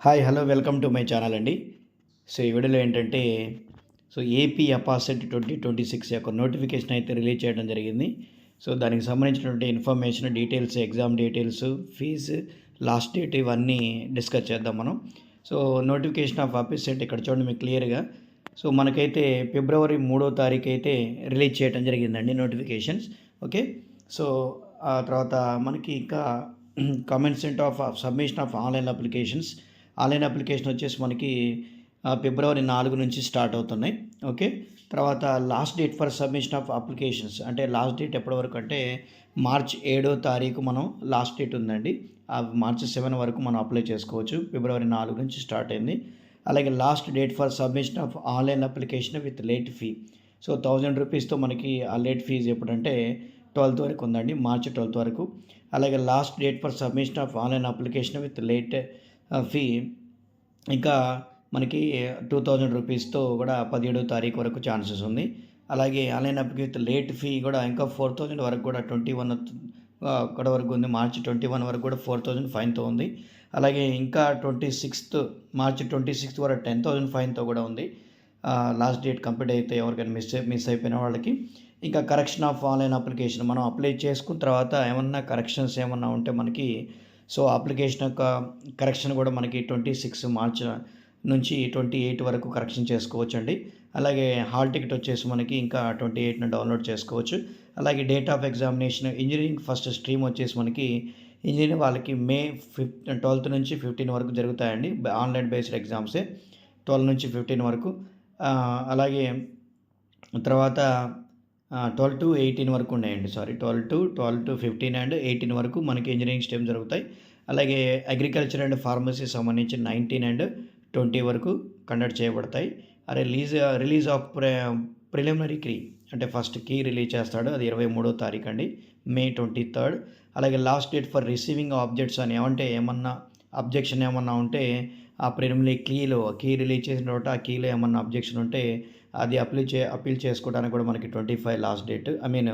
Hi hello welcome to my channel అండి. So ఈ వీడియోలో ఏంటంటే so AP EAPCET twenty twenty six యొక్క నోటిఫికేషన్ అయితే రిలీజ్ చేయడం జరిగింది. సో దానికి సంబంధించినటువంటి information details exam details fee last date ఇవన్నీ డిస్కస్ చేద్దాం మనం. సో నోటిఫికేషన్ ఆఫ్ అపాసిట్ ఇక్కడ చూడండి మీకు క్లియర్గా. సో మనకైతే ఫిబ్రవరి మూడో తారీఖు అయితే రిలీజ్ చేయడం జరిగిందండి నోటిఫికేషన్స్. ఓకే? సో ఆ తర్వాత మనకి ఇంకా commencement of submission of online applications online application వచ్చేసి మనకి ఫిబ్రవరి నాలుగు నుంచి స్టార్ట్ అవుతున్నాయి. ఓకే? తర్వాత last date for submission of applications. అంటే లాస్ట్ డేట్ ఎప్పటి వరకు అంటే మార్చ్ ఏడో తారీఖు మనం లాస్ట్ డేట్ ఉందండి. ఆ మార్చ్ సెవెన్ వరకు మనం అప్లై చేసుకోవచ్చు. ఫిబ్రవరి నాలుగు నుంచి స్టార్ట్ అయింది. అలాగే last date for submission of online application with late fee. So thousand రూపీస్తో మనకి ఆ లేట్ ఫీజు ఎప్పుడంటే ట్వెల్త్ వరకు ఉందండి. మార్చ్ ట్వెల్త్ వరకు. అలాగే last date for submission of online application with late fee. ఇంకా మనకి టూ థౌజండ్ రూపీస్తో కూడా పదిహేడో తారీఖు వరకు ఛాన్సెస్ ఉంది. అలాగే ఆన్లైన్ అప్లికేషన్ లేట్ ఫీ కూడా ఇంకా ఫోర్ థౌజండ్ వరకు కూడా ట్వంటీ వన్ అక్కడ వరకు ఉంది. మార్చి ట్వంటీ వన్ వరకు కూడా ఫోర్ థౌజండ్ ఫైన్తో ఉంది. అలాగే ఇంకా ట్వంటీ సిక్స్త్ మార్చి ట్వంటీ సిక్స్త్ వరకు టెన్ థౌజండ్ ఫైన్తో కూడా ఉంది. లాస్ట్ డేట్ కంప్లీట్ అయితే ఎవరికైనా మిస్ మిస్ అయిపోయిన వాళ్ళకి. ఇంకా కరెక్షన్ ఆఫ్ ఆన్లైన్ అప్లికేషన్ మనం అప్లై చేసుకున్న తర్వాత ఏమన్నా కరెక్షన్స్ ఏమన్నా ఉంటే మనకి సో అప్లికేషన్ యొక్క కరెక్షన్ కూడా మనకి ట్వంటీ సిక్స్ మార్చ్ నుంచి ట్వంటీ ఎయిట్ వరకు కరెక్షన్ చేసుకోవచ్చు అండి అలాగే హాల్ టికెట్ వచ్చేసి మనకి ఇంకా ట్వంటీ ఎయిట్ను డౌన్లోడ్ చేసుకోవచ్చు. అలాగే date of examination engineering first stream వచ్చేసి మనకి ఇంజనీరింగ్ వాళ్ళకి మే ఫిఫ్ ట్వెల్త్ నుంచి ఫిఫ్టీన్ వరకు జరుగుతాయండి. ఆన్లైన్ బేస్డ్ ఎగ్జామ్సే ట్వెల్వ్ నుంచి ఫిఫ్టీన్ వరకు. అలాగే తర్వాత ట్వెల్వ్ టు ఎయిటీన్ వరకు ఉన్నాయండి sorry. Twelve to twelve to fifteen and eighteen వరకు మనకి ఇంజనీరింగ్ స్టెమ్ జరుగుతాయి. అలాగే అగ్రికల్చర్ అండ్ ఫార్మసీ సంబంధించి నైన్టీన్ అండ్ ట్వంటీ వరకు కండక్ట్ చేయబడతాయి. అరే release release of preliminary key అంటే ఫస్ట్ కీ రిలీజ్ చేస్తాడు అది ఇరవై మూడో తారీఖు అండి మే ట్వంటీ థర్డ్. అలాగే last date for receiving objects అని ఏమంటే ఏమన్నా అబ్జెక్షన్ ఏమన్నా ఉంటే ఆ ప్రిలిమినరీ కీలో కీ రిలీజ్ చేసిన తర్వాత ఆ కీలో ఏమన్నా అబ్జెక్షన్ ఉంటే అది అప్లై చే అప్పీల్ చేసుకోవడానికి కూడా మనకి twenty five last date I mean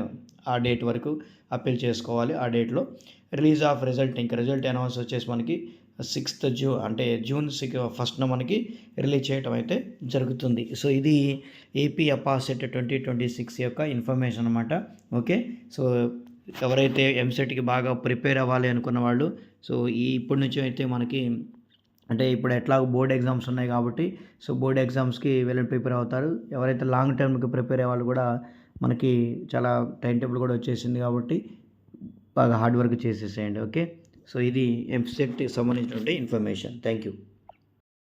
ఆ డేట్ వరకు అప్పీల్ చేసుకోవాలి. ఆ డేట్లో రిలీజ్ ఆఫ్ రిజల్ట్ ఇంకా రిజల్ట్ అనౌన్స్ వచ్చేసి మనకి సిక్స్త్ జూ అంటే జూన్ సిక్ ఫస్ట్న మనకి రిలీజ్ చేయటం అయితే జరుగుతుంది. సో ఇది AP EAPCET twenty twenty six యొక్క ఇన్ఫర్మేషన్ అనమాట ఓకే? సో ఎవరైతే ఎంసెట్కి బాగా ప్రిపేర్ అవ్వాలి అనుకున్న వాళ్ళు సో ఈ ఇప్పటి నుంచి అయితే మనకి అంటే ఇప్పుడు ఎట్లా బోర్డ్ ఎగ్జామ్స్ ఉన్నాయి కాబట్టి సో బోర్డ్ ఎగ్జామ్స్కి వెళ్ళి ప్రిపేర్ అవుతారు. ఎవరైతే లాంగ్ టర్మ్కి ప్రిపేర్ అయ్యే వాళ్ళు కూడా మనకి చాలా టైం టేబుల్ కూడా వచ్చేసింది కాబట్టి బాగా హార్డ్ వర్క్ చేసేసేయండి ఓకే? సో ఇది ఎంసెట్కి సంబంధించినటువంటి ఇన్ఫర్మేషన్. Thank you